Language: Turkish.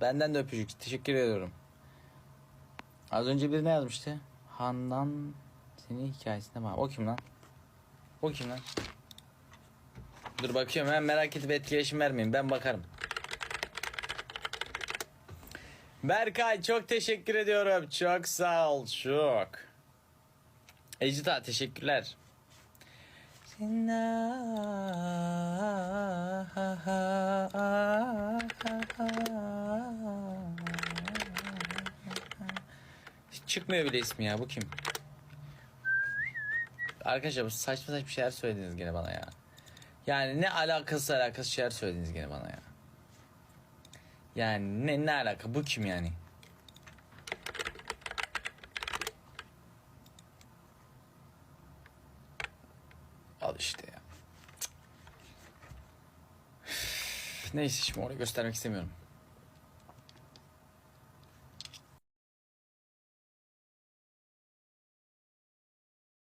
Benden de öpücük. Teşekkür ediyorum. Az önce biri ne yazmıştı? Handan senin hikayesinde var. O kim lan? O kim lan? Dur bakıyorum hemen merak edip etkileşim vermeyin. Ben bakarım. Berkay çok teşekkür ediyorum. Çok sağ ol. Çok. Ecita teşekkürler. Çıkmıyor bile ismi ya. Bu kim? Arkadaşlar bu saçma saçma şeyler söylediniz gene bana ya. Yani ne alakası alakası şeyler söylediniz gene bana ya. Yani ne ne alaka bu kim yani? Al işte ya. Neyse şimdi orayı göstermek istemiyorum.